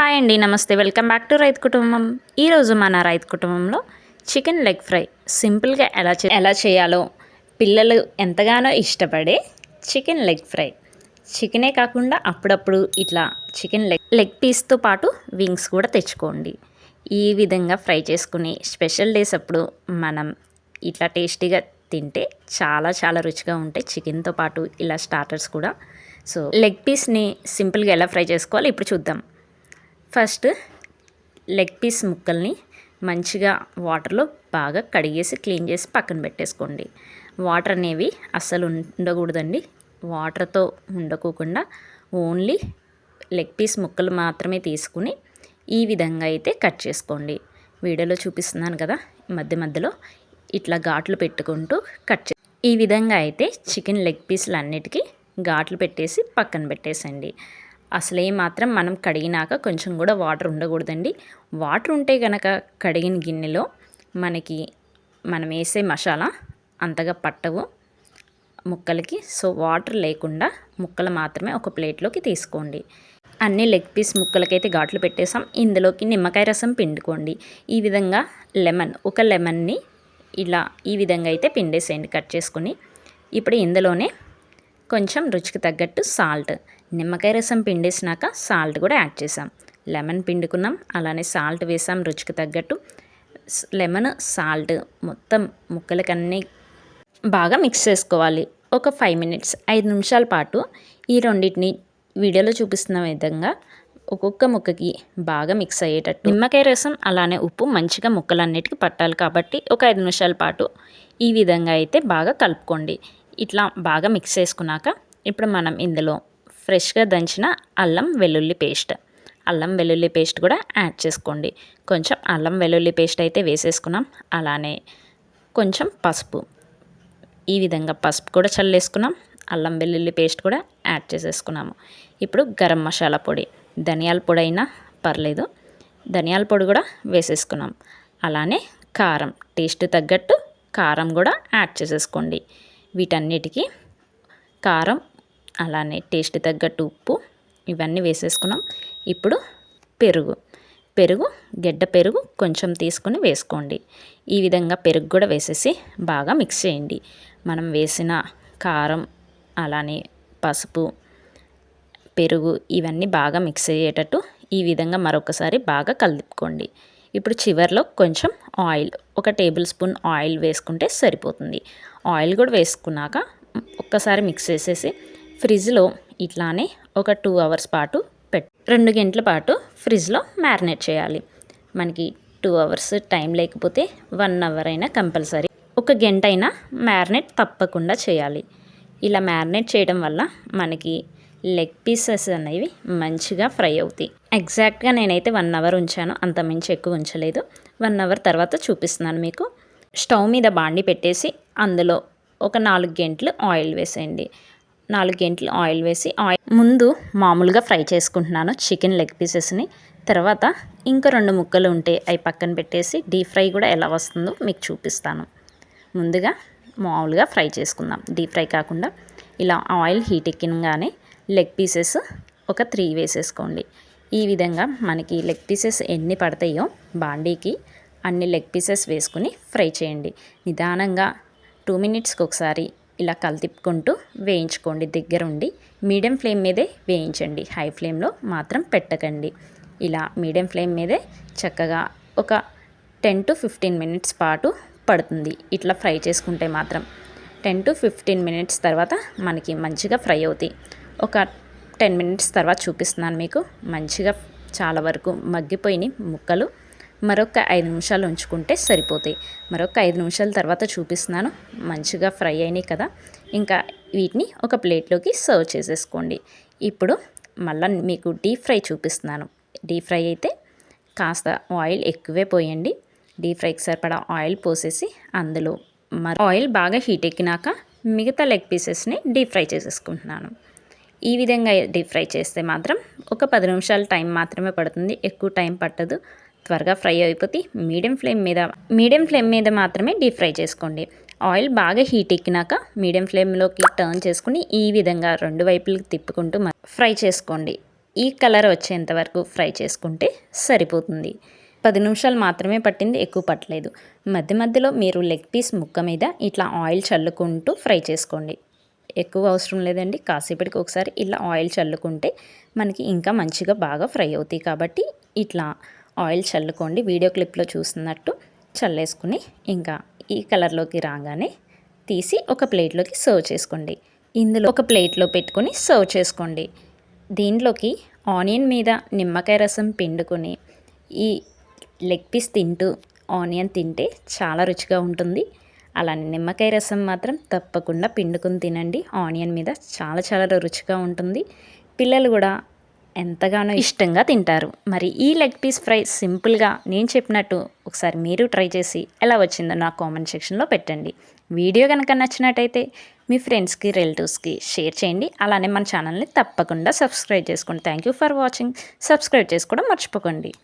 Hi అండి నమస్తే. Welcome back to రైతు కుటుంబం. ఈరోజు మన రైతు కుటుంబంలో చికెన్ లెగ్ ఫ్రై సింపుల్గా ఎలా చే ఎలా చేయాలో పిల్లలు ఎంతగానో ఇష్టపడే చికెన్ లెగ్ ఫ్రై. చికెనే కాకుండా అప్పుడప్పుడు ఇట్లా చికెన్ లెగ్ లెగ్ పీస్తో పాటు వింగ్స్ కూడా తెచ్చుకోండి. ఈ విధంగా ఫ్రై చేసుకుని స్పెషల్ డేస్ అప్పుడు మనం ఇట్లా టేస్టీగా తింటే చాలా చాలా రుచిగా ఉంటాయి. చికెన్తో పాటు ఇలా స్టార్టర్స్ కూడా. సో లెగ్ పీస్ని సింపుల్గా ఎలా ఫ్రై చేసుకోవాలో ఇప్పుడు చూద్దాం. ఫస్ట్ లెగ్ పీస్ ముక్కల్ని మంచిగా వాటర్లో బాగా కడిగేసి క్లీన్ చేసి పక్కన పెట్టేసుకోండి. వాటర్ అనేవి అస్సలు ఉండకూడదండి. వాటర్తో ఉండకోకుండా ఓన్లీ లెగ్ పీస్ ముక్కలు మాత్రమే తీసుకుని ఈ విధంగా అయితే కట్ చేసుకోండి. వీడియోలో చూపిస్తున్నాను కదా మధ్య మధ్యలో ఇట్లా ఘాట్లు పెట్టుకుంటూ కట్ చే ఈ విధంగా అయితే చికెన్ లెగ్ పీసులు అన్నిటికీ ఘాట్లు పెట్టేసి పక్కన పెట్టేసండి. అసలే మాత్రం మనం కడిగినాక కొంచెం కూడా వాటర్ ఉండకూడదండి. వాటర్ ఉంటే కనుక కడిగిన గిన్నెలో మనకి మనం వేసే మసాలా అంతగా పట్టవు. ముక్కలకి సో వాటర్ లేకుండా ముక్కలు మాత్రమే ఒక ప్లేట్లోకి తీసుకోండి. అన్ని లెగ్ పీస్ ముక్కలకైతే ఘాట్లు పెట్టేసాం ఇందులోకి నిమ్మకాయ రసం పిండుకోండి. ఈ విధంగా లెమన్ ఒక లెమన్ని ఇలా ఈ విధంగా అయితే పిండేసేయండి కట్ చేసుకొని. ఇప్పుడు ఇందులోనే కొంచెం రుచికి తగ్గట్టు సాల్ట్. నిమ్మకాయ రసం పిండేసినాక సాల్ట్ కూడా యాడ్ చేసాం లెమన్ పిండుకున్నాం అలానే సాల్ట్ వేసాం రుచికి తగ్గట్టు. లెమన్ సాల్ట్ మొత్తం ముక్కలకన్నీ బాగా మిక్స్ చేసుకోవాలి. ఒక ఫైవ్ మినిట్స్ ఐదు నిమిషాల పాటు ఈ రెండింటిని వీడియోలో చూపిస్తున్న విధంగా ఒక్కొక్క ముక్కకి బాగా మిక్స్ అయ్యేటట్టు. నిమ్మకాయ రసం అలానే ఉప్పు మంచిగా ముక్కలన్నిటికీ పట్టాలి కాబట్టి ఒక ఐదు నిమిషాల పాటు ఈ విధంగా అయితే బాగా కలుపుకోండి. ఇట్లా బాగా మిక్స్ చేసుకున్నాక ఇప్పుడు మనం ఇందులో ఫ్రెష్గా దంచిన అల్లం వెల్లుల్లి పేస్ట్. అల్లం వెల్లుల్లి పేస్ట్ కూడా యాడ్ చేసుకోండి. కొంచెం అల్లం వెల్లుల్లి పేస్ట్ అయితే వేసేసుకున్నాం. అలానే కొంచెం పసుపు. ఈ విధంగా పసుపు కూడా చల్లేసుకున్నాం. అల్లం వెల్లుల్లి పేస్ట్ కూడా యాడ్ చేసేసుకున్నాము. ఇప్పుడు గరం మసాలా పొడి. ధనియాల పొడి అయినా పర్లేదు. ధనియాల పొడి కూడా వేసేసుకున్నాం. అలానే కారం. టేస్ట్ తగ్గట్టు కారం కూడా యాడ్ చేసేసుకోండి. వీటన్నిటికీ కారం అలానే టేస్ట్ తగ్గట్టు ఉప్పు ఇవన్నీ వేసేసుకున్నాం. ఇప్పుడు పెరుగు. పెరుగు గెడ్డ పెరుగు కొంచెం తీసుకుని వేసుకోండి. ఈ విధంగా పెరుగు కూడా వేసేసి బాగా మిక్స్ చేయండి. మనం వేసిన కారం అలానే పసుపు పెరుగు ఇవన్నీ బాగా మిక్స్ అయ్యేటట్టు ఈ విధంగా మరొకసారి బాగా కలుపుకోండి. ఇప్పుడు చివరిలో కొంచెం ఆయిల్ ఒక టేబుల్ స్పూన్ ఆయిల్ వేసుకుంటే సరిపోతుంది. ఆయిల్ కూడా వేసుకున్నాక ఒక్కసారి మిక్స్ చేసేసి ఫ్రిడ్జ్లో ఇట్లానే ఒక టూ అవర్స్ పాటు పెట్ రెండు గంటల పాటు ఫ్రిడ్జ్లో మ్యారినేట్ చేయాలి. మనకి టూ అవర్స్ టైం లేకపోతే వన్ అవర్ అయినా కంపల్సరీ. ఒక గంట అయినా మ్యారినేట్ తప్పకుండా చేయాలి. ఇలా మ్యారినేట్ చేయడం వల్ల మనకి లెగ్ పీసెస్ అనేవి మంచిగా ఫ్రై అవుతాయి. ఎగ్జాక్ట్గా నేనైతే వన్ అవర్ ఉంచాను అంత మించి ఎక్కువ ఉంచలేదు. వన్ అవర్ తర్వాత చూపిస్తున్నాను మీకు. స్టవ్ మీద బాండి పెట్టేసి అందులో ఒక నాలుగు గంటలు ఆయిల్ వేసేయండి. నాలుగు గంటలు ఆయిల్ వేసి ఆయిల్ ముందు మామూలుగా ఫ్రై చేసుకుంటున్నాను చికెన్ లెగ్ పీసెస్ని. తర్వాత ఇంకా రెండు ముక్కలు ఉంటే అవి పక్కన పెట్టేసి డీప్ ఫ్రై కూడా ఎలా వస్తుందో మీకు చూపిస్తాను. ముందుగా మామూలుగా ఫ్రై చేసుకుందాం. డీప్ ఫ్రై కాకుండా ఇలా ఆయిల్ హీట్ ఎక్కినగానే లెగ్ పీసెస్ ఒక త్రీ వేసేసుకోండి. ఈ విధంగా మనకి లెగ్ పీసెస్ ఎన్ని పడతాయో బాండీకి అన్ని లెగ్ పీసెస్ వేసుకుని ఫ్రై చేయండి. నిదానంగా టూ మినిట్స్కి ఒకసారి ఇలా కలిపుకుంటూ వేయించుకోండి. దగ్గరుండి మీడియం ఫ్లేమ్ మీదే వేయించండి. హై ఫ్లేమ్లో మాత్రం పెట్టకండి. ఇలా మీడియం ఫ్లేమ్ మీదే చక్కగా ఒక టెన్ టు ఫిఫ్టీన్ మినిట్స్ పాటు పడుతుంది. ఇట్లా ఫ్రై చేసుకుంటే మాత్రం టెన్ టు ఫిఫ్టీన్ మినిట్స్ తర్వాత మనకి మంచిగా ఫ్రై అవుతాయి. ఒక టెన్ మినిట్స్ తర్వాత చూపిస్తున్నాను మీకు. మంచిగా చాలా వరకు మగ్గిపోయినాయి ముక్కలు మరొక ఐదు నిమిషాలు ఉంచుకుంటే సరిపోతాయి. మరొక ఐదు నిమిషాల తర్వాత చూపిస్తున్నాను. మంచిగా ఫ్రై అయినాయి కదా. ఇంకా వీటిని ఒక ప్లేట్లోకి సర్వ్ చేసేసుకోండి. ఇప్పుడు మళ్ళీ మీకు డీప్ ఫ్రై చూపిస్తున్నాను. డీప్ ఫ్రై అయితే కాస్త ఆయిల్ ఎక్కువే పోయండి. డీప్ ఫ్రైకి సరిపడా ఆయిల్ పోసేసి అందులో మరి ఆయిల్ బాగా హీట్ ఎక్కినాక మిగతా లెగ్ పీసెస్ని డీప్ ఫ్రై చేసేసుకుంటున్నాను. ఈ విధంగా డీప్ ఫ్రై చేస్తే మాత్రం ఒక పది నిమిషాల టైం మాత్రమే పడుతుంది. ఎక్కువ టైం పట్టదు. త్వరగా ఫ్రై అయిపోతే మీడియం ఫ్లేమ్ మీద మీడియం ఫ్లేమ్ మీద మాత్రమే డీప్ ఫ్రై చేసుకోండి. ఆయిల్ బాగా హీట్ ఎక్కినాక మీడియం ఫ్లేమ్లోకి టర్న్ చేసుకుని ఈ విధంగా రెండు వైపులకి తిప్పుకుంటూ ఫ్రై చేసుకోండి. ఈ కలర్ వచ్చేంత వరకు ఫ్రై చేసుకుంటే సరిపోతుంది. పది నిమిషాలు మాత్రమే పట్టింది ఎక్కువ పట్టలేదు. మధ్య మధ్యలో మీరు లెగ్ పీస్ ముక్క మీద ఇట్లా ఆయిల్ చల్లుకుంటూ ఫ్రై చేసుకోండి. ఎక్కువ అవసరం లేదండి కాసేపటికి ఒకసారి ఇలా ఆయిల్ చల్లుకుంటే మనకి ఇంకా మంచిగా బాగా ఫ్రై అవుతాయి కాబట్టి ఇట్లా ఆయిల్ చల్లుకోండి. వీడియో క్లిప్లో చూసినట్టు చల్లేసుకుని ఇంకా ఈ కలర్లోకి రాగానే తీసి ఒక ప్లేట్లోకి సర్వ్ చేసుకోండి. ఇందులో ఒక ప్లేట్లో పెట్టుకొని సర్వ్ చేసుకోండి. దీంట్లోకి ఆనియన్ మీద నిమ్మకాయ రసం పిండుకొని ఈ లెగ్ పీస్ తింటూ ఆనియన్ తింటే చాలా రుచిగా ఉంటుంది. అలానే నిమ్మకాయ రసం మాత్రం తప్పకుండా పిండుకొని తినండి. ఆనియన్ మీద చాలా చాలా రుచిగా ఉంటుంది. పిల్లలు కూడా ఎంతగానో ఇష్టంగా తింటారు. మరి ఈ లెగ్ పీస్ ఫ్రై సింపుల్గా నేను చెప్పినట్టు ఒకసారి మీరు ట్రై చేసి ఎలా వచ్చిందో నా కామెంట్ సెక్షన్లో పెట్టండి. వీడియో కనుక నచ్చినట్టయితే మీ ఫ్రెండ్స్కి రిలేటివ్స్కి షేర్ చేయండి. అలానే మన ఛానల్ని తప్పకుండా సబ్స్క్రైబ్ చేసుకోండి. Thank you for watching. Subscribe చేసుకోవడం మర్చిపోకండి.